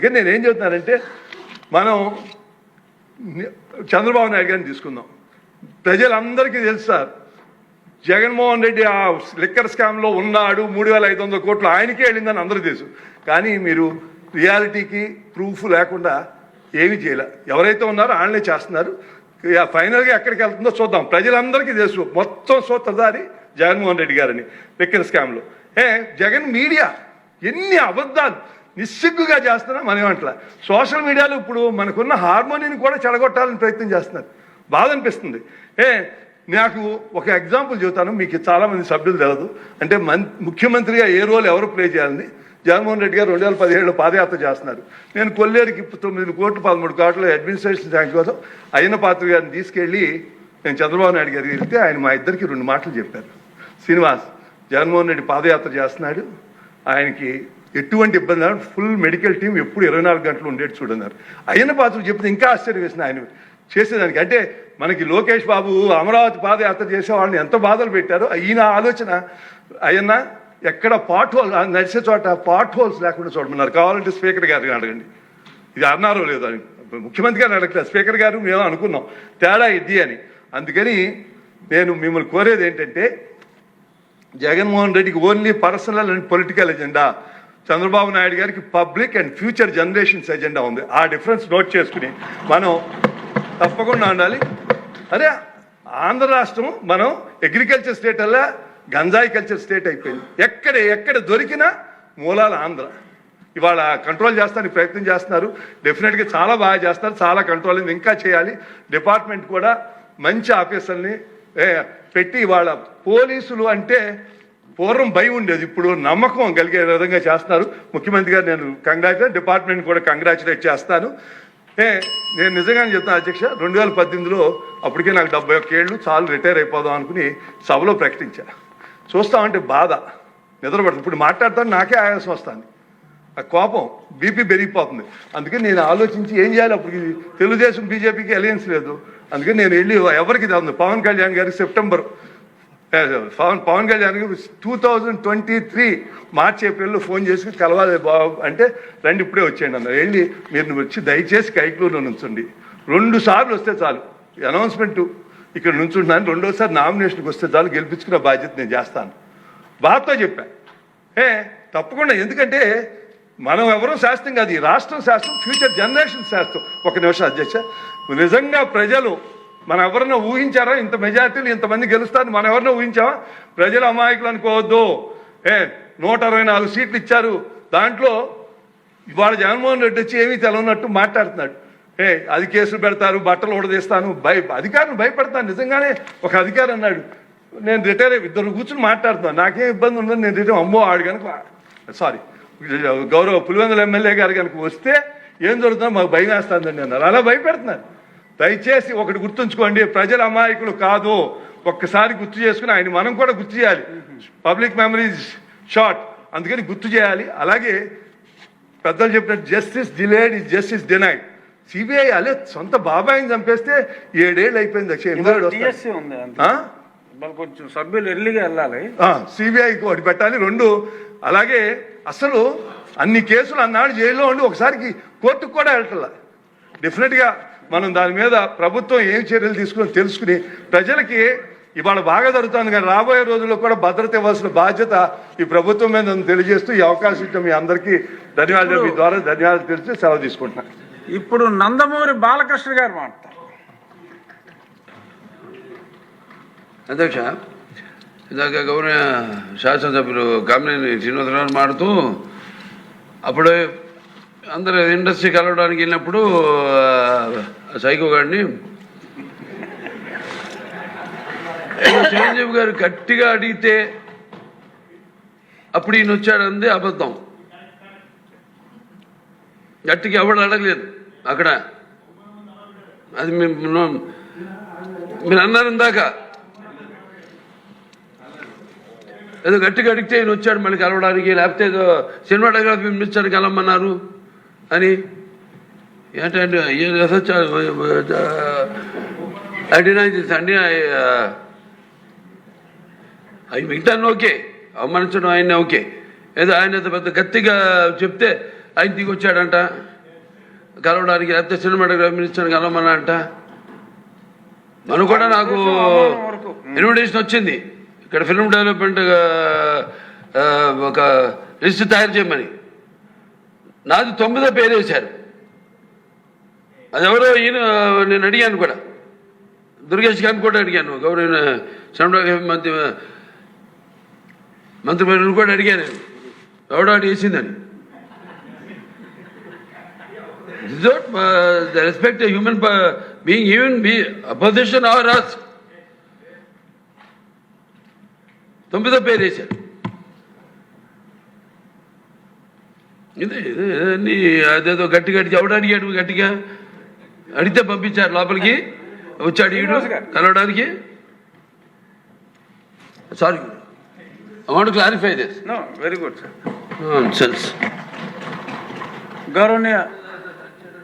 అందుకని నేను ఏం చెబుతున్నానంటే మనం చంద్రబాబు నాయుడు గారిని తీసుకుందాం. ప్రజలందరికీ తెలుసు సార్ జగన్మోహన్ రెడ్డి ఆ లిక్కర్ స్కామ్లో ఉన్నాడు మూడు వేల ఐదు వందల కోట్లు ఆయనకే వెళ్ళిందని అందరూ తెలుసు. కానీ మీరు రియాలిటీకి ప్రూఫ్ లేకుండా ఏమీ చేయలే. ఎవరైతే ఉన్నారో వాళ్ళనే చేస్తున్నారు. ఫైనల్గా ఎక్కడికి వెళ్తుందో చూద్దాం. ప్రజలందరికీ తెలుసు మొత్తం సూత్రధారి జగన్మోహన్ రెడ్డి గారని లిక్కర్ స్కామ్లో. ఏ జగన్ మీడియా ఎన్ని అబద్ధాలు. నిస్సిగ్గుగా చేస్తున్నాం మనం ఏమంటలా సోషల్ మీడియాలో ఇప్పుడు మనకున్న హార్మోనీని కూడా చెడగొట్టాలని ప్రయత్నం చేస్తున్నారు. బాధ అనిపిస్తుంది. ఏ నాకు ఒక ఎగ్జాంపుల్ చెబుతాను. మీకు చాలామంది సభ్యులు తెలదు. అంటే మన్ ముఖ్యమంత్రిగా ఏ రోల్ ఎవరు ప్లే చేయాలని జగన్మోహన్ రెడ్డి గారు రెండు వేల పదిహేడులో పాదయాత్ర చేస్తున్నారు. నేను కొల్లేరుకి తొమ్మిది కోట్లు పదమూడు కోట్ల అడ్మినిస్ట్రేషన్ శాంక్ కోసం అయిన పాత్ర గారిని తీసుకెళ్ళి నేను చంద్రబాబు నాయుడు గారికి వెళ్తే ఆయన మా ఇద్దరికి రెండు మాటలు చెప్పారు. శ్రీనివాస్ జగన్మోహన్ రెడ్డి పాదయాత్ర చేస్తున్నాడు. ఆయనకి ఎటువంటి ఇబ్బంది ఫుల్ మెడికల్ టీం ఎప్పుడు ఇరవై నాలుగు గంటలు ఉండేది చూడన్నారు. అయిన పాత్ర చెప్తే ఇంకా ఆశ్చర్యం వేసిన ఆయన చేసేదానికి. అంటే మనకి లోకేష్ బాబు అమరావతి పాదయాత్ర చేసే వాళ్ళని ఎంత బాధలు పెట్టారో ఈయన ఆలోచన అయ్యన్న ఎక్కడ పాట్ హోల్ నడిచే చోట పాట్ హోల్స్ లేకుండా చూడమన్నారు. కావాలంటే స్పీకర్ గారిని అడగండి. ఇది అన్నారో లేదో అని. ముఖ్యమంత్రి గారు అడగలేదు స్పీకర్ గారు మేము అనుకున్నాం. తేడా ఇది అని. అందుకని నేను మిమ్మల్ని కోరేది ఏంటంటే జగన్మోహన్ రెడ్డికి only personal and political agenda Chandrababu Naidu గారికి public and future generations agenda ఉంది. ఆ డిఫరెన్స్ నోట్ చేసుకుని మనం తప్పకుండా ఉండాలి. అరే ఆంధ్ర రాష్ట్రం మనం అగ్రికల్చర్ స్టేట్ అలా గంజాయి కల్చర్ స్టేట్ అయిపోయింది. ఎక్కడ ఎక్కడ దొరికినా మూలాలు ఆంధ్ర. ఇవాళ కంట్రోల్ చేస్తానికి ప్రయత్నం చేస్తున్నారు. డెఫినెట్గా చాలా బాగా చేస్తారు చాలా కంట్రోల్ ఇంకా చేయాలి. డిపార్ట్మెంట్ కూడా మంచి ఆఫీసర్ని పెట్టి ఇవాళ పోలీసులు అంటే పూర్వం భయం ఉండేది. ఇప్పుడు నమ్మకం కలిగే విధంగా చేస్తున్నారు. ముఖ్యమంత్రి గారు నేను కంగ్రాచులేట్ డిపార్ట్మెంట్ కూడా కంగ్రాచులేట్ చేస్తాను. ఏ నేను నిజంగానే చెప్తాను అధ్యక్ష రెండు వేల పద్దెనిమిదిలో అప్పటికే నాకు డెబ్బై ఒక్క ఏళ్ళు చాలు రిటైర్ అయిపోదాం అనుకుని సభలో ప్రకటించా. చూస్తామంటే బాధ నిద్రపడుతుంది ఇప్పుడు మాట్లాడతాను నాకే ఆయాసం వస్తుంది. ఆ కోపం బీపీ పెరిగిపోతుంది. అందుకని నేను ఆలోచించి ఏం చేయాలి? అప్పుడు తెలుగుదేశం బీజేపీకి అలయన్స్ లేదు. అందుకని నేను వెళ్ళి ఎవరికి ఇది పవన్ కళ్యాణ్ గారికి సెప్టెంబర్. పవన్ పవన్ కళ్యాణ్ గారు two thousand twenty three March ఏప్రిల్లో ఫోన్ చేసి కలవాలి బాబు అంటే రండి ఇప్పుడే వచ్చేయండి అన్నారు. వెళ్ళి మీరు వచ్చి దయచేసి కైక్లూరులో నుంచండి. రెండు సార్లు వస్తే చాలు. అనౌన్స్మెంట్ ఇక్కడ నుంచుంటున్నాను. రెండోసారి నామినేషన్కి వస్తే చాలు. గెలిపించుకునే బాధ్యత నేను చేస్తాను. బాధతో చెప్పాను ఏ తప్పకుండా. ఎందుకంటే మనం ఎవరో శాస్త్రం కాదు. ఈ రాష్ట్రం శాస్త్రం ఫ్యూచర్ జనరేషన్ శాస్త్రం. ఒక నిమిషం అధ్యక్ష. నిజంగా ప్రజలు మనం ఎవరన్నా ఊహించారా? ఇంత మెజార్టీలు ఇంతమంది గెలుస్తారని మనం ఎవరన్నా ఊహించామా ప్రజలు అమాయకులు అనుకోవద్దు. ఏ నూట అరవై నాలుగు సీట్లు ఇచ్చారు. దాంట్లో ఇవాళ జగన్మోహన్ రెడ్డి వచ్చి ఏమీ తెలవనట్టు మాట్లాడుతున్నాడు. ఏ అది కేసులు పెడతారు బట్టలు ఉడదీస్తాను భయ అధికారులు భయపడతాను నిజంగానే ఒక అధికారి అన్నాడు. నేను రిటైర్ అయ్యి ఇద్దరు కూర్చుని మాట్లాడుతున్నాను. నాకేం ఇబ్బంది ఉందని నేను రిటైర్ అమ్మో ఆడు కనుక సారీ గౌరవ పులివెందుల ఎమ్మెల్యే గారు కనుక వస్తే ఏం జరుగుతుందో మాకు భయం వేస్తుందండి అన్నారు. అలా భయపెడుతున్నారు. దయచేసి ఒకటి గుర్తుంచుకోండి ప్రజల అమాయకులు కాదు. ఒక్కసారి గుర్తు చేసుకుని ఆయన మనం కూడా గుర్తు చేయాలి. పబ్లిక్ మెమరీస్ షార్ట్ అందుకని గుర్తు చేయాలి. అలాగే పెద్దలు చెప్పినట్టు justice delayed is justice denied CBI అలే సొంత బాబాయిని చంపేస్తే ఏడేళ్ళు అయిపోయింది కొంచెం సభ్యులు ఎర్లీగా వెళ్ళాలి. సిబిఐకి ఒకటి పెట్టాలి రెండు. అలాగే అసలు అన్ని కేసులు అన్నాడు జైల్లో ఉండి ఒకసారికి కోర్టుకు కూడా వెళ్ళట్లా. డెఫినెట్గా మనం దాని మీద ప్రభుత్వం ఏం చర్యలు తీసుకుని తెలుసుకుని ప్రజలకి ఇవాళ బాగా జరుగుతుంది కానీ రాబోయే రోజుల్లో కూడా భద్రత ఇవ్వాల్సిన బాధ్యత ఈ ప్రభుత్వం మీద తెలియజేస్తూ ఈ అవకాశం ఇచ్చిన మీ అందరికీ ధన్యవాదాలు. మీ ద్వారా ధన్యవాదాలు తెలిసి సెలవు తీసుకుంటున్నాను ఇప్పుడు నందమూరి బాలకృష్ణ గారు మాట్లాడతారు. అధ్యక్ష ఇందాక గౌరవ శాసనసభ్యులు కామినేని శ్రీనివాసరావు మాడుతూ అప్పుడు అందరూ ఇండస్ట్రీ కలవడానికి వెళ్ళినప్పుడు సైకో గారిని. చిరంజీవి గారు గట్టిగా అడిగితే అప్పుడు ఈయన వచ్చాడంది అబద్ధం. గట్టికి ఎవడు అడగలేదు అక్కడ. అది మేము మీరు అన్నారు ఇందాక. ఏదో గట్టిగా అడిగితే ఈయన వచ్చాడు మళ్ళీ కలవడానికి లేకపోతే ఏదో సినిమాటోగ్రఫీ మినిస్టర్ కలమ్మన్నారు అని. ఏంటంటే ఐ డినై దిస్ అండి అవి మిగతా ఓకే. అవమానించడం ఆయన్ని ఓకే. ఏదో ఆయన పెద్ద గట్టిగా చెప్తే ఆయన దిగొచ్చాడంట కలవడానికి లేకపోతే సినిమాటోగ్రఫీ మినిస్టర్ని కలవమన్నా అంట మనం కూడా నాకు ఇన్విటేషన్ వచ్చింది. ఇక్కడ ఫిల్మ్ డెవలప్మెంట్ ఒక లిస్ట్ తయారు చేయమని. నాది తొమ్మిదో పేరు వేశారు అది ఎవరో ఈయన నేను అడిగాను కూడా. దుర్గేష్ గారిని కూడా అడిగాను. గౌరవ సినిమాటోగ్రఫీ మంత్రి మంత్రి కూడా అడిగాను. ఎవడో అడిగి వేసిందని. This the respect human being respect be opposition or Ross తొమ్మిదో పేరు వేశారు. ఇదే ఇదే అదేదో గట్టి గట్టి ఎవడు అడిగాడు గట్టిగా? అడిగితే పంపించారు లోపలికి. వచ్చాడు ఈడు. కలవడానికి. Sorry want clarify this no very good sir గౌరవనీయ